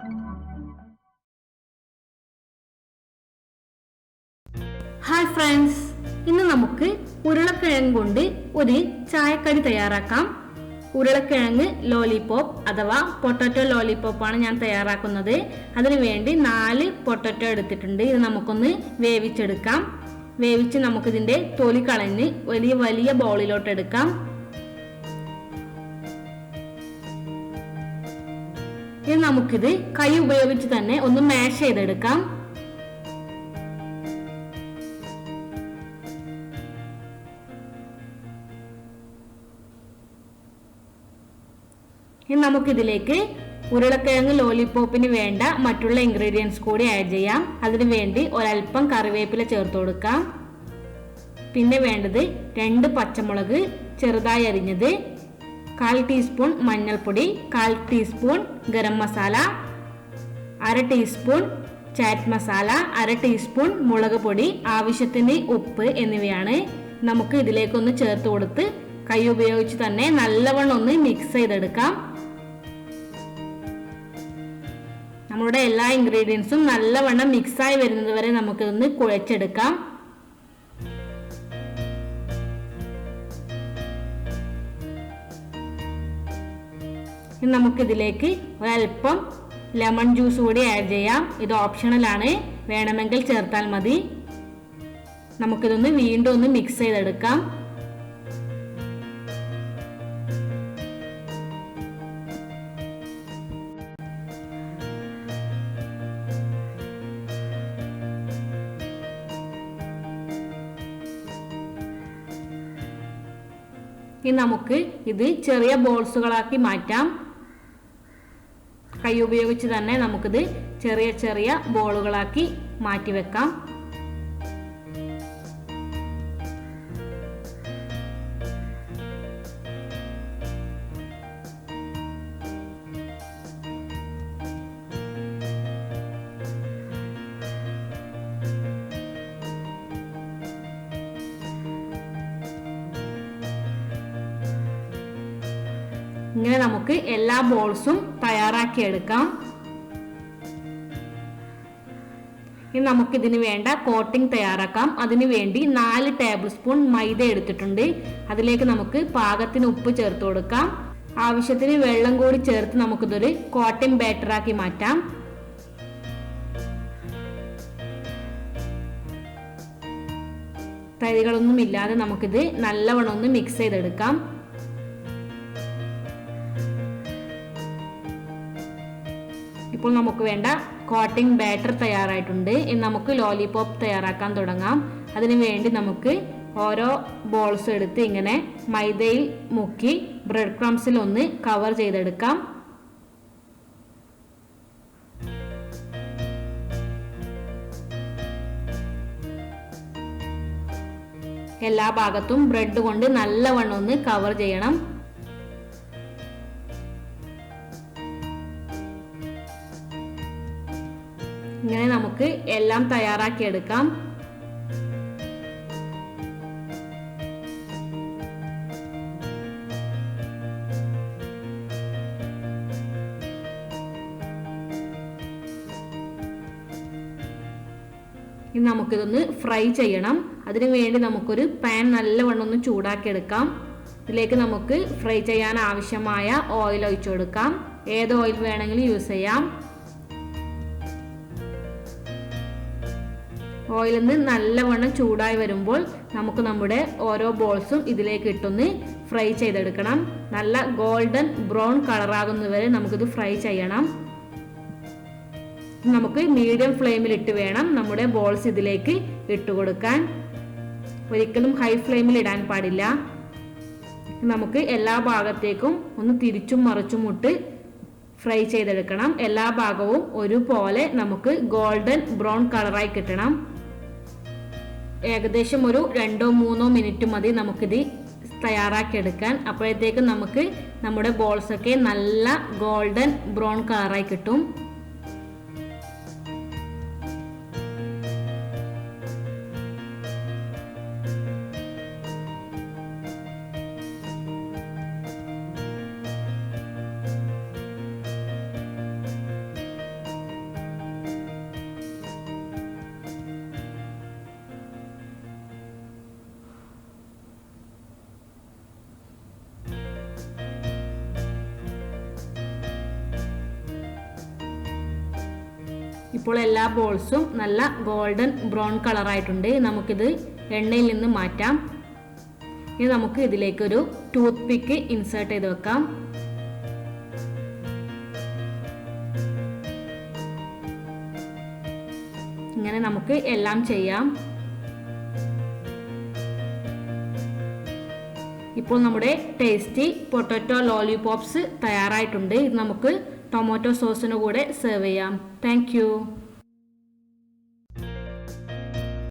Hi friends ഇന്ന് നമുക്ക് ഉരുളക്കിഴങ്ങ് കൊണ്ട് ഒരു ചായക്കടി തയ്യാറാക്കാം. ഉരുളക്കിഴങ്ങ് ലോലിപോപ്പ് അഥവാ പൊട്ടറ്റോ ലോലിപോപ്പ് ആണ് ഞാൻ തയ്യാറാക്കുന്നത്. അതിനു വേണ്ടി നാല് പൊട്ടറ്റോ എടുത്തിട്ടുണ്ട്. ഇത് നമുക്കൊന്ന് വേവിച്ചെടുക്കാം. വേവിച്ച് നമുക്കിതിന്റെ തൊലി കളഞ്ഞ് വലിയ വലിയ ബൗളിലോട്ട് എടുക്കാം. ഇനി നമുക്കിത് കൈ ഉപയോഗിച്ച് തന്നെ ഒന്ന് മാഷ് ചെയ്തെടുക്കാം. ഇനി നമുക്കിതിലേക്ക് ഉരുളക്കിഴങ്ങ് ലോലിപോപ്പിന് വേണ്ട മറ്റുള്ള ഇൻഗ്രീഡിയൻസ് കൂടി ആഡ് ചെയ്യാം. അതിനു വേണ്ടി ഒരൽപ്പം കറിവേപ്പില ചേർത്ത് കൊടുക്കാം. പിന്നെ വേണ്ടത് രണ്ട് പച്ചമുളക് ചെറുതായി അരിഞ്ഞത് കാൽ ടീസ്പൂൺ മഞ്ഞൾപ്പൊടി കാൽ ടീസ്പൂൺ ഗരം മസാല അര ടീസ്പൂൺ ചാറ്റ് മസാല അര ടീസ്പൂൺ മുളക് പൊടി ആവശ്യത്തിന് ഉപ്പ് എന്നിവയാണ് നമുക്ക് ഇതിലേക്കൊന്ന് ചേർത്ത് കൊടുത്ത് കൈ ഉപയോഗിച്ച് തന്നെ നല്ലവണ്ണം ഒന്ന് മിക്സ് ചെയ്തെടുക്കാം. നമ്മുടെ എല്ലാ ഇൻഗ്രീഡിയൻസും നല്ലവണ്ണം മിക്സായി വരുന്നത് വരെ നമുക്കിതൊന്ന് കുഴച്ചെടുക്കാം. ഇനി നമുക്കിതിലേക്ക് ഒരല്പം ലെമൺ ജ്യൂസ് കൂടി ആഡ് ചെയ്യാം. ഇത് ഓപ്ഷണലാണ് വേണമെങ്കിൽ ചേർത്താൽ മതി. നമുക്കിതൊന്ന് വീണ്ടും ഒന്ന് മിക്സ് ചെയ്തെടുക്കാം. ഇനി നമുക്ക് ഇത് ചെറിയ ബോൾസുകളാക്കി മാറ്റാം. കൈ ഉപയോഗിച്ച് തന്നെ നമുക്കിത് ചെറിയ ചെറിയ ബോളുകളാക്കി മാറ്റി വെക്കാം. ഇങ്ങനെ നമുക്ക് എല്ലാ ബോൾസും തയ്യാറാക്കി എടുക്കാം. ഇനി നമുക്കിതിന് വേണ്ട കോട്ടിംഗ് തയ്യാറാക്കാം. അതിനു വേണ്ടി നാല് ടേബിൾ സ്പൂൺ മൈദ എടുത്തിട്ടുണ്ട്. അതിലേക്ക് നമുക്ക് പാകത്തിന് ഉപ്പ് ചേർത്ത് കൊടുക്കാം. ആവശ്യത്തിന് വെള്ളം കൂടി ചേർത്ത് നമുക്കിതൊരു കോട്ടിംഗ് ബാറ്ററാക്കി മാറ്റാം. തൈകളൊന്നും ഇല്ലാതെ നമുക്കിത് നല്ലവണ്ണം ഒന്ന് മിക്സ് ചെയ്തെടുക്കാം. ഇപ്പോൾ നമുക്ക് വേണ്ട കോട്ടിംഗ് ബാറ്റർ തയ്യാറായിട്ടുണ്ട്. ഇനി നമുക്ക് ലോലിപോപ്പ് തയ്യാറാക്കാൻ തുടങ്ങാം. അതിനു വേണ്ടി നമുക്ക് ഓരോ ബോൾസ് എടുത്ത് ഇങ്ങനെ മൈദയിൽ മുക്കി ബ്രെഡ് ക്രംസിൽ ഒന്ന് കവർ ചെയ്തെടുക്കാം. എല്ലാ ഭാഗത്തും ബ്രെഡ് കൊണ്ട് നല്ലവണ്ണം ഒന്ന് കവർ ചെയ്യണം. ഇങ്ങനെ നമുക്ക് എല്ലാം തയ്യാറാക്കി എടുക്കാം. ഇനി നമുക്കിതൊന്ന് ഫ്രൈ ചെയ്യണം. അതിനു വേണ്ടി നമുക്കൊരു പാൻ നല്ലവണ്ണം ഒന്ന് ചൂടാക്കി എടുക്കാം. ഇതിലേക്ക് നമുക്ക് ഫ്രൈ ചെയ്യാൻ ആവശ്യമായ ഓയിൽ ഒഴിച്ചു കൊടുക്കാം. ഏത് ഓയിൽ വേണമെങ്കിലും യൂസ് ചെയ്യാം. ഓയിൽ നിന്ന് നല്ലവണ്ണം ചൂടായി വരുമ്പോൾ നമുക്ക് നമ്മുടെ ഓരോ ബോൾസും ഇതിലേക്ക് ഇട്ടൊന്ന് ഫ്രൈ ചെയ്തെടുക്കണം. നല്ല ഗോൾഡൻ ബ്രൗൺ കളറാകുന്നവരെ നമുക്കിത് ഫ്രൈ ചെയ്യണം. നമുക്ക് മീഡിയം ഫ്ലെയിമിൽ ഇട്ട് വേണം നമ്മുടെ ബോൾസ് ഇതിലേക്ക് ഇട്ട് കൊടുക്കാൻ ഒരിക്കലും ഹൈ ഫ്ലെയിമിൽ ഇടാൻ പാടില്ല. നമുക്ക് എല്ലാ ഭാഗത്തേക്കും ഒന്ന് തിരിച്ചും മറിച്ചും ഇട്ട് ഫ്രൈ ചെയ്തെടുക്കണം. എല്ലാ ഭാഗവും ഒരുപോലെ നമുക്ക് ഗോൾഡൻ ബ്രൗൺ കളറായി കിട്ടണം. ഏകദേശം ഒരു രണ്ടോ മൂന്നോ മിനിറ്റ് മതി നമുക്കിത് തയ്യാറാക്കിയെടുക്കാൻ. അപ്പോഴത്തേക്കും നമുക്ക് നമ്മുടെ ബോൾസൊക്കെ നല്ല ഗോൾഡൻ ബ്രൗൺ കളറായി കിട്ടും. ഇപ്പോൾ എല്ലാ ബോൾസും നല്ല ഗോൾഡൻ ബ്രൗൺ കളറായിട്ടുണ്ട് നമുക്കിത് എണ്ണയിൽ നിന്ന് മാറ്റാം. ഇനി നമുക്ക് ഇതിലേക്കൊരു ടൂത്ത് പിക്ക് ഇൻസേർട്ട് ചെയ്ത് വെക്കാം. ഇങ്ങനെ നമുക്ക് എല്ലാം ചെയ്യാം. ഇപ്പോൾ നമ്മുടെ ടേസ്റ്റി പൊട്ടറ്റോ ലോലിപോപ്സ് തയ്യാറായിട്ടുണ്ട്. ഇത് നമുക്ക് ടൊമാറ്റോ സോസിന് കൂടെ സെർവ് ചെയ്യാം. താങ്ക്